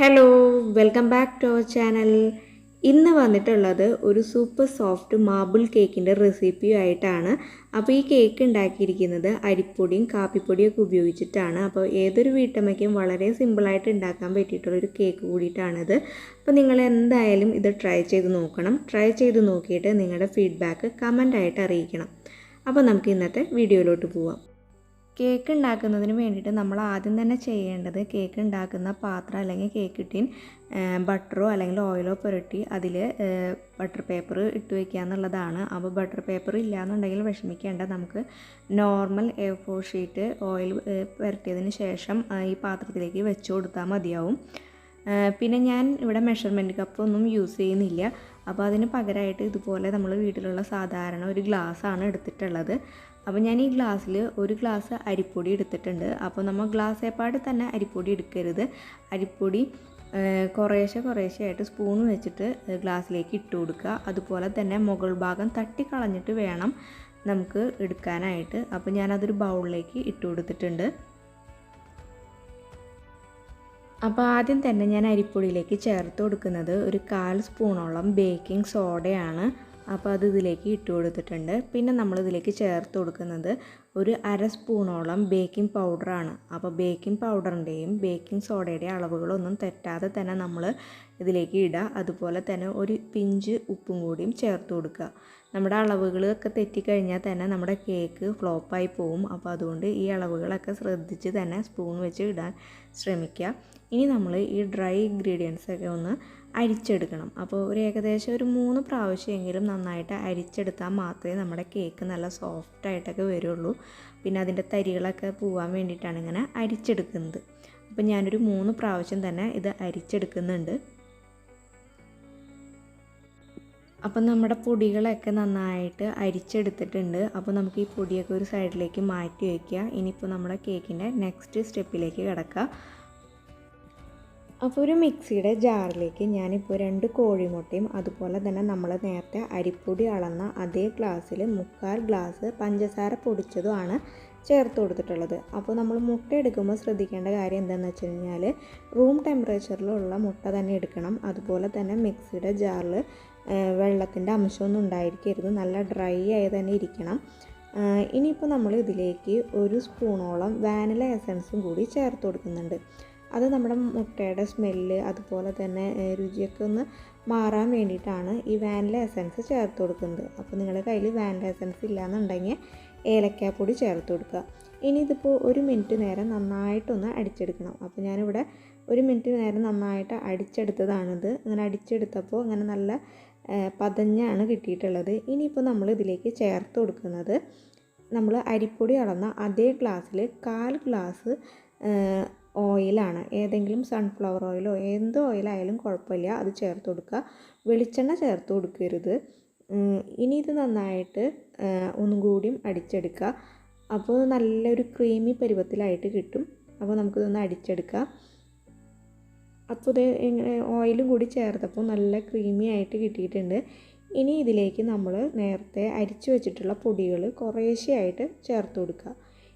Hello welcome back to our channel ഇന്ന് വന്നിട്ടുള്ളത് ഒരു സൂപ്പർ സോഫ്റ്റ് മാർബിൾ കേക്കിന്റെ റെസിപ്പിയുമായിട്ടാണ് അപ്പോൾ ഈ കേക്ക് ഉണ്ടാക്കിയിരിക്കുന്നത് അരിപ്പൊടിയും കാപ്പിപ്പൊടിയും ഒക്കെ ഉപയോഗിച്ചിട്ടാണ്. അപ്പോൾ ഏതൊരു വീട്ടമ്മയ്ക്കും വളരെ സിമ്പിളായിട്ട് ഉണ്ടാക്കാൻ പറ്റിയിട്ടുള്ളൊരു കേക്ക് കൂടിയിട്ടാണിത്. അപ്പോൾ നിങ്ങൾ എന്തായാലും ഇത് ട്രൈ ചെയ്ത് നോക്കണം. ട്രൈ ചെയ്ത് നോക്കിയിട്ട് നിങ്ങളുടെ ഫീഡ്ബാക്ക് കമന്റായിട്ട് അറിയിക്കണം. അപ്പോൾ നമുക്ക് ഇന്നത്തെ വീഡിയോയിലോട്ട് പോവാം. കേക്ക് ഉണ്ടാക്കുന്നതിന് വേണ്ടിയിട്ട് നമ്മൾ ആദ്യം തന്നെ ചെയ്യേണ്ടത് കേക്ക് ഉണ്ടാക്കുന്ന പാത്രം അല്ലെങ്കിൽ കേക്ക് ഇട്ടിൻ ബട്ടറോ അല്ലെങ്കിൽ ഓയിലോ പുരട്ടി അതിൽ ബട്ടർ പേപ്പർ ഇട്ട് വയ്ക്കുക എന്നുള്ളതാണ്. അപ്പോൾ ബട്ടർ പേപ്പർ ഇല്ലയെന്നുണ്ടെങ്കിൽ വിഷമിക്കേണ്ട. നമുക്ക് normal A four sheet oil പുരട്ടിയതിന് ശേഷം ഈ പാത്രത്തിലേക്ക് വെച്ച് കൊടുത്താൽ മതിയാവും. പിന്നെ ഞാൻ ഇവിടെ മെഷർമെന്റ് കപ്പൊന്നും യൂസ് ചെയ്യുന്നില്ല. അപ്പോൾ അതിന് പകരമായിട്ട് ഇതുപോലെ നമ്മൾ വീട്ടിലുള്ള സാധാരണ ഒരു ഗ്ലാസ്സാണ് എടുത്തിട്ടുള്ളത്. അപ്പോൾ ഞാൻ ഈ ഗ്ലാസ്സിൽ ഒരു ഗ്ലാസ് അരിപ്പൊടി എടുത്തിട്ടുണ്ട്. അപ്പോൾ നമ്മൾ ഗ്ലാസ് ഏപ്പാട് തന്നെ അരിപ്പൊടി എടുക്കരുത്. അരിപ്പൊടി കുറേശ്ശെ കുറേശ്ശെ ആയിട്ട് സ്പൂൺ വെച്ചിട്ട് ഗ്ലാസ്സിലേക്ക് ഇട്ട് കൊടുക്കുക. അതുപോലെ തന്നെ മുകൾ ഭാഗം തട്ടിക്കളഞ്ഞിട്ട് വേണം നമുക്ക് എടുക്കാനായിട്ട്. അപ്പോൾ ഞാനതൊരു ബൗളിലേക്ക് ഇട്ട് കൊടുത്തിട്ടുണ്ട്. അപ്പോൾ ആദ്യം തന്നെ ഞാൻ അരിപ്പൊടിയിലേക്ക് ചേർത്ത് കൊടുക്കുന്നത് ഒരു കാൽ സ്പൂണോളം ബേക്കിംഗ് സോഡയാണ്. അപ്പോൾ അത് ഇതിലേക്ക് ഇട്ട് കൊടുത്തിട്ടുണ്ട്. പിന്നെ നമ്മൾ ഇതിലേക്ക് ചേർത്ത് കൊടുക്കുന്നത് ഒരു അര സ്പൂണോളം ബേക്കിംഗ് പൗഡറാണ്. അപ്പോൾ ബേക്കിംഗ് പൗഡറിന്റെയും ബേക്കിംഗ് സോഡയുടെയും അളവുകളൊന്നും തെറ്റാതെ തന്നെ നമ്മൾ ഇതിലേക്ക് ഇടുക. അതുപോലെ തന്നെ ഒരു പിഞ്ച് ഉപ്പും കൂടിയും ചേർത്ത് കൊടുക്കുക. നമ്മുടെ അളവുകളൊക്കെ തെറ്റിക്കഴിഞ്ഞാൽ തന്നെ നമ്മുടെ കേക്ക് ഫ്ലോപ്പായി പോവും. അപ്പോൾ അതുകൊണ്ട് ഈ അളവുകളൊക്കെ ശ്രദ്ധിച്ച് തന്നെ സ്പൂൺ വെച്ച് ഇടാൻ ശ്രമിക്കുക. ഇനി നമ്മൾ ഈ ഡ്രൈ ഇൻഗ്രീഡിയൻസ് ഒക്കെ ഒന്ന് അരിച്ചെടുക്കണം. അപ്പോൾ ഒരു ഏകദേശം ഒരു മൂന്ന് പ്രാവശ്യമെങ്കിലും നന്നായിട്ട് അരിച്ചെടുത്താൽ മാത്രമേ നമ്മുടെ കേക്ക് നല്ല സോഫ്റ്റായിട്ടൊക്കെ വരുള്ളൂ. പിന്നെ അതിന്റെ തരികളൊക്കെ പോകാൻ വേണ്ടിയിട്ടാണ് ഇങ്ങനെ അരിച്ചെടുക്കുന്നത്. അപ്പം ഞാനൊരു മൂന്ന് പ്രാവശ്യം തന്നെ ഇത് അരിച്ചെടുക്കുന്നുണ്ട്. അപ്പം നമ്മുടെ പൊടികളൊക്കെ നന്നായിട്ട് അരിച്ചെടുത്തിട്ടുണ്ട്. അപ്പോൾ നമുക്ക് ഈ പൊടിയൊക്കെ ഒരു സൈഡിലേക്ക് മാറ്റി വയ്ക്കുക ഇനിയിപ്പോൾ നമ്മുടെ കേക്കിന്റെ നെക്സ്റ്റ് സ്റ്റെപ്പിലേക്ക് കിടക്കുക അപ്പോൾ ഒരു മിക്സിയുടെ ജാറിലേക്ക് ഞാനിപ്പോൾ രണ്ട് കോഴിമുട്ടയും അതുപോലെ തന്നെ നമ്മൾ നേരത്തെ അരിപ്പൊടി അളന്ന അതേ ഗ്ലാസ്സിൽ മുക്കാൽ ഗ്ലാസ് പഞ്ചസാര പൊടിച്ചതുമാണ് ചേർത്ത് കൊടുത്തിട്ടുള്ളത്. അപ്പോൾ നമ്മൾ മുട്ട എടുക്കുമ്പോൾ ശ്രദ്ധിക്കേണ്ട കാര്യം എന്താണെന്ന് വെച്ച് കഴിഞ്ഞാൽ റൂം ടെമ്പറേച്ചറിലുള്ള മുട്ട തന്നെ എടുക്കണം. അതുപോലെ തന്നെ മിക്സിയുടെ ജാറിൽ വെള്ളത്തിന്റെ അംശമൊന്നും ഉണ്ടായിരിക്കരുത്. നല്ല ഡ്രൈ ആയി തന്നെ ഇരിക്കണം. ഇനിയിപ്പോൾ നമ്മൾ ഇതിലേക്ക് ഒരു സ്പൂണോളം വാനില എസൻസും കൂടി ചേർത്ത് കൊടുക്കുന്നുണ്ട്. അത് നമ്മുടെ മുട്ടയുടെ സ്മെല്ല് അതുപോലെ തന്നെ രുചിയൊക്കെ ഒന്ന് മാറാൻ വേണ്ടിയിട്ടാണ് ഈ വാനില എസൻസ് ചേർത്ത് കൊടുക്കുന്നത്. അപ്പോൾ നിങ്ങളുടെ കയ്യിൽ വാനില എസൻസ് ഇല്ലയെന്നുണ്ടെങ്കിൽ ഏലക്കാപ്പൊടി ചേർത്ത് കൊടുക്കുക. ഇനി ഇതിപ്പോൾ ഒരു മിനിറ്റ് നേരം നന്നായിട്ടൊന്ന് അടിച്ചെടുക്കണം. അപ്പോൾ ഞാനിവിടെ ഒരു മിനിറ്റ് നേരം നന്നായിട്ട് അടിച്ചെടുത്തതാണിത്. അങ്ങനെ അടിച്ചെടുത്തപ്പോൾ അങ്ങനെ നല്ല പതഞ്ഞാണ് കിട്ടിയിട്ടുള്ളത്. ഇനിയിപ്പോൾ നമ്മൾ ഇതിലേക്ക് ചേർത്ത് കൊടുക്കുന്നത് നമ്മൾ അരിപ്പൊടി അളന്ന അതേ ഗ്ലാസ്സിൽ കാൽ ഗ്ലാസ് ഓയിലാണ്. ഏതെങ്കിലും സൺഫ്ലവർ ഓയിലോ എന്ത് ഓയിലായാലും കുഴപ്പമില്ല. അത് ചേർത്ത് കൊടുക്കുക. വെളിച്ചെണ്ണ ചേർത്ത് കൊടുക്കരുത്. ഇനി ഇത് നന്നായിട്ട് ഒന്നും കൂടിയും അടിച്ചെടുക്കുക. അപ്പോൾ നല്ലൊരു ക്രീമി പരുവത്തിലായിട്ട് കിട്ടും. അപ്പോൾ നമുക്കിതൊന്ന് അടിച്ചെടുക്കാം. അപ്പോൾ ഇത് ഓയിലും കൂടി ചേർത്തപ്പോൾ നല്ല ക്രീമി ആയിട്ട് കിട്ടിയിട്ടുണ്ട്. ഇനി ഇതിലേക്ക് നമ്മൾ നേരത്തെ അരിച്ചു വെച്ചിട്ടുള്ള പൊടികൾ കുറേശ്ശെയായിട്ട് ചേർത്ത് കൊടുക്കുക.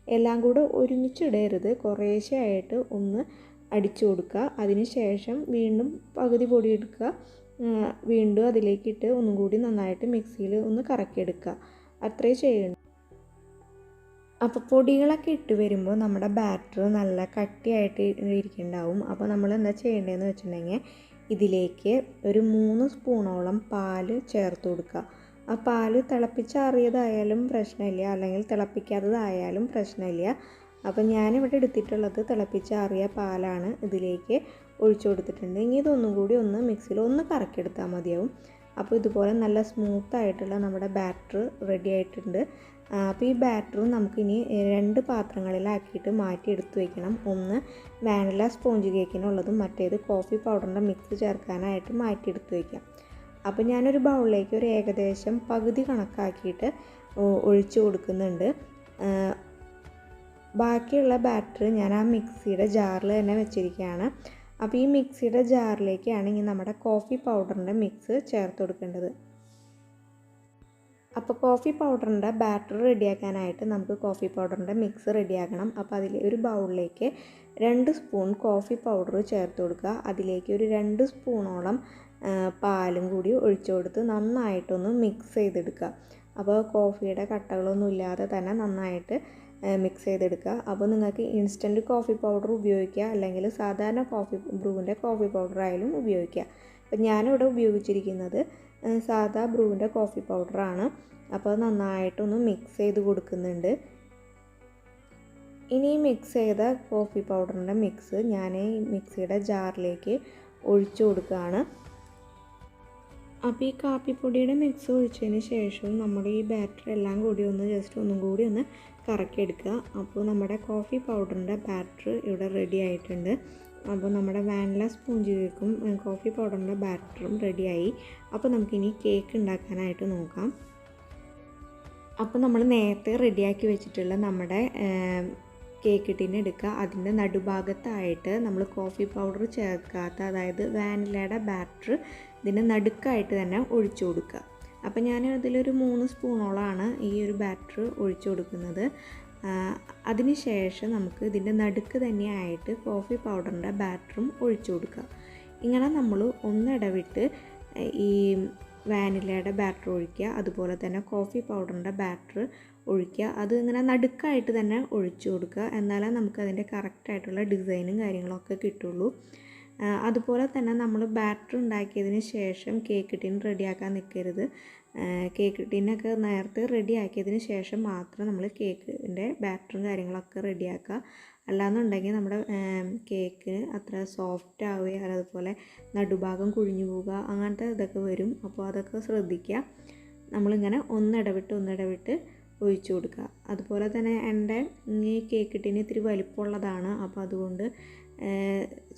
എല്ലാം കൂടെ ഒരുമിച്ചിടരുത്. കുറേശ്ശെയായിട്ട് ഒന്ന് അടിച്ചു കൊടുക്കുക. അതിന് ശേഷം വീണ്ടും പകുതി പൊടി എടുക്കുക. വീണ്ടും അതിലേക്കിട്ട് ഒന്നും കൂടി നന്നായിട്ട് മിക്സിയിൽ ഒന്ന് കറക്കിയെടുക്കുക. അത്രേ ചെയ്യണം അപ്പോൾ പൊടികളൊക്കെ ഇട്ട് വരുമ്പോൾ നമ്മുടെ ബാറ്റർ നല്ല കട്ടിയായിട്ട് ഇരിക്കുന്നുണ്ടാവും. അപ്പോൾ നമ്മൾ എന്താ ചെയ്യേണ്ടതെന്ന് വെച്ചിട്ടുണ്ടെങ്കിൽ ഇതിലേക്ക് ഒരു മൂന്ന് സ്പൂണോളം പാൽ ചേർത്ത് കൊടുക്കുക. ആ പാൽ തിളപ്പിച്ചാറിയതായാലും പ്രശ്നമില്ല. അല്ലെങ്കിൽ തിളപ്പിക്കാത്തതായാലും പ്രശ്നമില്ല. അപ്പം ഞാനിവിടെ എടുത്തിട്ടുള്ളത് തിളപ്പിച്ചാറിയ പാലാണ് ഇതിലേക്ക് ഒഴിച്ചു കൊടുത്തിട്ടുണ്ട്. ഇനി ഇതൊന്നും കൂടി ഒന്ന് മിക്സിയിൽ ഒന്ന് കറക്കിയെടുത്താൽ മതിയാവും. അപ്പോൾ ഇതുപോലെ നല്ല സ്മൂത്ത് ആയിട്ടുള്ള നമ്മുടെ ബാറ്റർ റെഡി ആയിട്ടുണ്ട്. അപ്പോൾ ഈ ബാറ്ററും നമുക്കിനി രണ്ട് പാത്രങ്ങളിലാക്കിയിട്ട് മാറ്റി എടുത്തു വയ്ക്കണം ഒന്ന് വാനില സ്പോഞ്ച് കേക്കിനുള്ളതും മറ്റേത് കോഫി പൗഡറിന്റെ മിക്സ് ചേർക്കാനായിട്ട് മാറ്റി എടുത്തു വയ്ക്കാം അപ്പോൾ ഞാനൊരു ബൗളിലേക്ക് ഒരു ഏകദേശം പകുതി കണക്കാക്കിയിട്ട് ഒഴിച്ചു കൊടുക്കുന്നുണ്ട്. ബാക്കിയുള്ള ബാറ്റർ ഞാൻ ആ മിക്സിയുടെ ജാറിൽ തന്നെ വെച്ചിരിക്കുകയാണ്. അപ്പോൾ ഈ മിക്സിയുടെ ജാറിലേക്കാണ് ഇനി നമ്മുടെ കോഫി പൗഡറിന്റെ മിക്സ് ചേർത്ത് കൊടുക്കേണ്ടത്. അപ്പോൾ കോഫി പൗഡറിന്റെ ബാറ്റർ റെഡിയാക്കാനായിട്ട് നമുക്ക് കോഫി പൗഡറിന്റെ മിക്സ് റെഡിയാക്കണം. അപ്പോൾ അതിൽ ഒരു ബൗളിലേക്ക് രണ്ട് സ്പൂൺ കോഫി പൗഡർ ചേർത്ത് കൊടുക്കുക. അതിലേക്ക് ഒരു രണ്ട് സ്പൂണോളം പാലും കൂടി ഒഴിച്ചു കൊടുത്ത് നന്നായിട്ടൊന്ന് മിക്സ് ചെയ്തെടുക്കുക. അപ്പോൾ കോഫിയുടെ കട്ടകളൊന്നും ഇല്ലാതെ തന്നെ നന്നായിട്ട് മിക്സ് ചെയ്തെടുക്കുക. അപ്പോൾ നിങ്ങൾക്ക് ഇൻസ്റ്റന്റ് കോഫി പൗഡർ ഉപയോഗിക്കുക. അല്ലെങ്കിൽ സാധാരണ കോഫി ബ്രൂവിന്റെ കോഫി പൗഡർ ആയാലും ഉപയോഗിക്കുക. അപ്പോൾ ഞാനിവിടെ ഉപയോഗിച്ചിരിക്കുന്നത് സാധാ ബ്രൂവിന്റെ കോഫി പൗഡറാണ് അപ്പോൾ നന്നായിട്ടൊന്ന് മിക്സ് ചെയ്ത് കൊടുക്കുന്നുണ്ട്. ഇനി മിക്സ് ചെയ്ത കോഫി പൗഡറിന്റെ മിക്സ് ഞാൻ മിക്സിയുടെ ജാറിലേക്ക് ഒഴിച്ചു കൊടുക്കുകയാണ്. അപ്പോൾ ഈ കാപ്പിപ്പൊടിയുടെ മിക്സ് ഒഴിച്ചതിന് ശേഷവും നമ്മുടെ ഈ ബാറ്റർ എല്ലാം കൂടി ഒന്ന് ജസ്റ്റ് ഒന്നും കൂടി ഒന്ന് കറക്കിയെടുക്കുക അപ്പോൾ നമ്മുടെ കോഫി പൗഡറിന്റെ ബാറ്റർ ഇവിടെ റെഡി ആയിട്ടുണ്ട്. അപ്പോൾ നമ്മുടെ വാനില സ്പോഞ്ച് കേക്കും കോഫി പൗഡറിന്റെ ബാറ്ററും റെഡിയായി അപ്പോൾ നമുക്കിനി കേക്ക് ഉണ്ടാക്കാനായിട്ട് നോക്കാം. അപ്പോൾ നമ്മൾ നേരത്തെ റെഡിയാക്കി വെച്ചിട്ടുള്ള നമ്മുടെ കേക്ക് ടിന് എടുക്കുക അതിന്റെ നടുഭാഗത്തായിട്ട് നമ്മൾ കോഫി പൗഡർ ചേർക്കാത്ത അതായത് വാനിലയുടെ ബാറ്റർ ഇതിന്റെ നടുക്കായിട്ട് തന്നെ ഒഴിച്ചു കൊടുക്കുക. അപ്പം ഞാൻ അതിലൊരു മൂന്ന് സ്പൂണോളാണ് ഈ ഒരു ബാറ്റർ ഒഴിച്ചു കൊടുക്കുന്നത്. അതിനുശേഷം നമുക്ക് ഇതിന്റെ നടുക്ക് തന്നെയായിട്ട് കോഫി പൗഡറിന്റെ ബാറ്ററും ഒഴിച്ചു കൊടുക്കുക. ഇങ്ങനെ നമ്മൾ ഒന്നിടവിട്ട് ഈ വാനിലയുടെ ബാറ്റർ ഒഴിക്കുക. അതുപോലെ തന്നെ കോഫി പൗഡറിന്റെ ബാറ്റർ ഒഴിക്കുക. അത് ഇങ്ങനെ നടുക്കായിട്ട് തന്നെ ഒഴിച്ചു കൊടുക്കുക. എന്നാലേ നമുക്ക് അതിന്റെ കറക്റ്റായിട്ടുള്ള ഡിസൈനും കാര്യങ്ങളൊക്കെ കിട്ടുള്ളൂ. അതുപോലെ തന്നെ നമ്മൾ ബാറ്റർ ഉണ്ടാക്കിയതിന് ശേഷം കേക്ക് ടിൻ റെഡിയാക്കാൻ നിൽക്കരുത്. കേക്ക് ടിന്നൊക്കെ നേരത്തെ റെഡിയാക്കിയതിന് ശേഷം മാത്രം നമ്മൾ കേക്കിന്റെ ബാറ്ററും കാര്യങ്ങളൊക്കെ റെഡിയാക്കുക അല്ലാന്നുണ്ടെങ്കിൽ നമ്മുടെ കേക്ക് അത്ര സോഫ്റ്റ് ആവുകയും അതുപോലെ നടുഭാഗം കുഴിഞ്ഞു പോവുക അങ്ങനത്തെ ഇതൊക്കെ വരും. അപ്പോൾ അതൊക്കെ ശ്രദ്ധിക്കുക. നമ്മളിങ്ങനെ ഒന്നിടവിട്ട് ഒന്നിടവിട്ട് ഒഴിച്ചു കൊടുക്കുക. അതുപോലെ തന്നെ എന്റെ ഈ കേക്ക് ടിന് ഇത്തിരി വലിപ്പമുള്ളതാണ്. അപ്പോൾ അതുകൊണ്ട്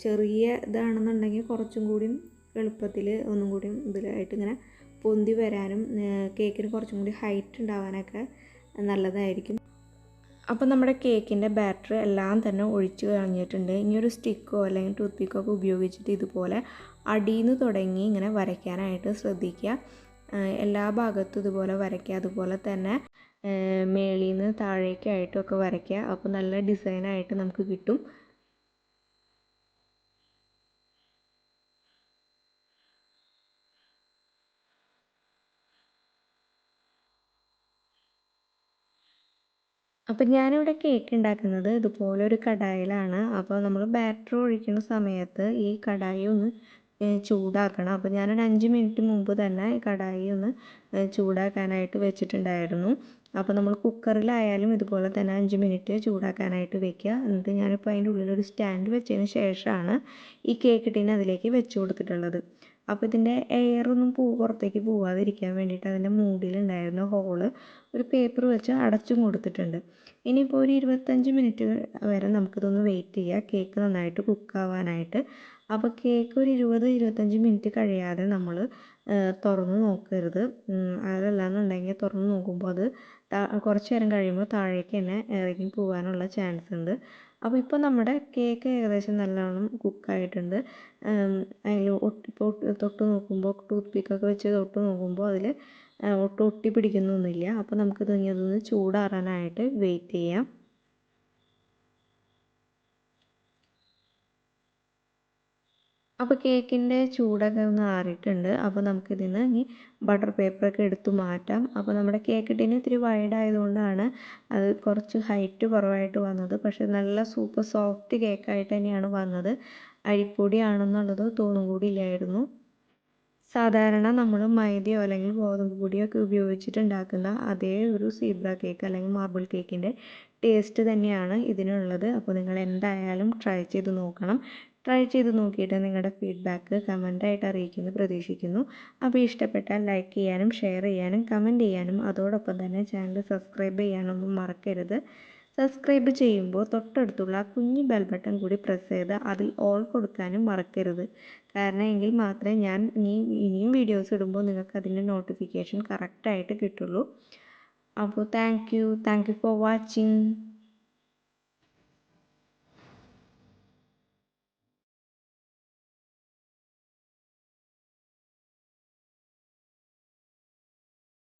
ചെറിയ ഇതാണെന്നുണ്ടെങ്കിൽ കുറച്ചും കൂടിയും എളുപ്പത്തിൽ ഒന്നും കൂടിയും ഇതിലായിട്ട് ഇങ്ങനെ പൊന്തി വരാനും കേക്കിന് കുറച്ചും കൂടി ഹൈറ്റ് ഉണ്ടാവാനൊക്കെ നല്ലതായിരിക്കും. അപ്പോൾ നമ്മുടെ കേക്കിന്റെ ബാറ്റർ എല്ലാം തന്നെ ഒഴിച്ച് കളഞ്ഞിട്ടുണ്ട്. ഇനി ഒരു സ്റ്റിക്കോ അല്ലെങ്കിൽ ടൂത്ത് പിക്കോ ഒക്കെ ഉപയോഗിച്ചിട്ട് ഇതുപോലെ അടിയിൽ തുടങ്ങി ഇങ്ങനെ വരയ്ക്കാനായിട്ട് ശ്രദ്ധിക്കുക. എല്ലാ ഭാഗത്തും ഇതുപോലെ വരയ്ക്കുക. അതുപോലെ തന്നെ മേളിൽ നിന്ന് താഴേക്കായിട്ടൊക്കെ വരയ്ക്കുക. അപ്പോൾ നല്ല ഡിസൈനായിട്ട് നമുക്ക് കിട്ടും. അപ്പം ഞാനിവിടെ കേക്ക് ഉണ്ടാക്കുന്നത് ഇതുപോലെ ഒരു കടായിലാണ്. അപ്പോൾ നമ്മൾ ബാറ്റർ ഒഴിക്കുന്ന സമയത്ത് ഈ കടായി ഒന്ന് ചൂടാക്കണം. അപ്പോൾ ഞാനൊരു അഞ്ച് മിനിറ്റ് മുമ്പ് തന്നെ കടായി ഒന്ന് ചൂടാക്കാനായിട്ട് വെച്ചിട്ടുണ്ടായിരുന്നു. അപ്പോൾ നമ്മൾ കുക്കറിലായാലും ഇതുപോലെ തന്നെ അഞ്ച് മിനിറ്റ് ചൂടാക്കാനായിട്ട് വെക്കുക. എന്നിട്ട് ഞാനിപ്പോൾ അതിന്റെ ഉള്ളിൽ ഒരു സ്റ്റാൻഡ് വെച്ചതിന് ശേഷമാണ് ഈ കേക്ക് ടിൻ അതിലേക്ക് വെച്ച് കൊടുത്തിട്ടുള്ളത്. അപ്പോൾ ഇതിന്റെ എയറൊന്നും പൂ പുറത്തേക്ക് പോവാതിരിക്കാൻ വേണ്ടിയിട്ട് അതിന്റെ മൂടിയിലുണ്ടായിരുന്ന ഹോൾ ഒരു പേപ്പർ വെച്ച് അടച്ചും കൊടുത്തിട്ടുണ്ട്. ഇനിയിപ്പോൾ ഒരു ഇരുപത്തഞ്ച് മിനിറ്റ് വരെ നമുക്കിതൊന്ന് വെയിറ്റ് ചെയ്യുക കേക്ക് നന്നായിട്ട് കുക്കാവാനായിട്ട് അപ്പോൾ കേക്ക് ഒരു ഇരുപത് ഇരുപത്തഞ്ച് മിനിറ്റ് കഴിയാതെ നമ്മൾ തുറന്ന് നോക്കരുത്. അതല്ലാന്നുണ്ടെങ്കിൽ തുറന്ന് നോക്കുമ്പോൾ അത് കുറച്ച് നേരം കഴിയുമ്പോൾ താഴേക്ക് തന്നെ ഇറങ്ങി പോകാനുള്ള ചാൻസ് ഉണ്ട് അപ്പോൾ ഇപ്പോൾ നമ്മുടെ കേക്ക് ഏകദേശം നല്ലോണം കുക്കായിട്ടുണ്ട് അതിൽ ഇപ്പോൾ തൊട്ട് നോക്കുമ്പോൾ ടൂത്ത് പിക്കൊക്കെ വെച്ച് തൊട്ട് നോക്കുമ്പോൾ അതിൽ ഒട്ടും ഒട്ടി പിടിക്കുന്നൊന്നുമില്ല അപ്പോൾ നമുക്കിത് ഇനി അതൊന്ന് ചൂടാറാനായിട്ട് വെയിറ്റ് ചെയ്യാം. അപ്പോൾ കേക്കിന്റെ ചൂടൊക്കെ ഒന്ന് ആറിയിട്ടുണ്ട്. അപ്പോൾ നമുക്കിതിന്ന് ഇനി ബട്ടർ പേപ്പറൊക്കെ എടുത്തു മാറ്റാം. അപ്പോൾ നമ്മുടെ കേക്ക് ടിന് ഇത്തിരി വൈഡ് ആയതുകൊണ്ടാണ് അത് കുറച്ച് ഹൈറ്റ് കുറവായിട്ട് വന്നത്. പക്ഷേ നല്ല സൂപ്പർ സോഫ്റ്റ് കേക്കായിട്ട് തന്നെയാണ് വന്നത്. അരിപ്പൊടിയാണെന്നുള്ളത് തോന്നും കൂടി ഇല്ലായിരുന്നു. സാധാരണ നമ്മൾ മൈദയോ അല്ലെങ്കിൽ ഗോതമ്പ് പൊടിയോ ഒക്കെ ഉപയോഗിച്ചിട്ടുണ്ടാക്കുന്ന അതേ ഒരു സീബ്ര കേക്ക് അല്ലെങ്കിൽ മാർബിൾ കേക്കിന്റെ ടേസ്റ്റ് തന്നെയാണ് ഇതിനുള്ളത്. അപ്പോൾ നിങ്ങൾ എന്തായാലും ട്രൈ ചെയ്ത് നോക്കണം. ട്രൈ ചെയ്ത് നോക്കിയിട്ട് നിങ്ങളുടെ ഫീഡ്ബാക്ക് കമന്റായിട്ട് അറിയിക്കുമെന്ന് പ്രതീക്ഷിക്കുന്നു. അപ്പോൾ ഇഷ്ടപ്പെട്ടാൽ ലൈക്ക് ചെയ്യാനും ഷെയർ ചെയ്യാനും കമന്റ് ചെയ്യാനും അതോടൊപ്പം തന്നെ ചാനൽ സബ്സ്ക്രൈബ് ചെയ്യാനൊന്നും മറക്കരുത്. സബ്സ്ക്രൈബ് ചെയ്യുമ്പോൾ തൊട്ടടുത്തുള്ള കുഞ്ഞു ബെൽ ബട്ടൺ കൂടി പ്രസ് ചെയ്ത് അതിൽ ഓൾ കൊടുക്കാനും മറക്കരുത്. കാരണം എങ്കിൽ മാത്രമേ ഞാൻ ഇനി ഇനിയും വീഡിയോസ് ഇടുമ്പോൾ നിങ്ങൾക്ക് അതിന്റെ നോട്ടിഫിക്കേഷൻ കറക്റ്റായിട്ട് കിട്ടുള്ളൂ. അപ്പോൾ thank you. Thank you for watching.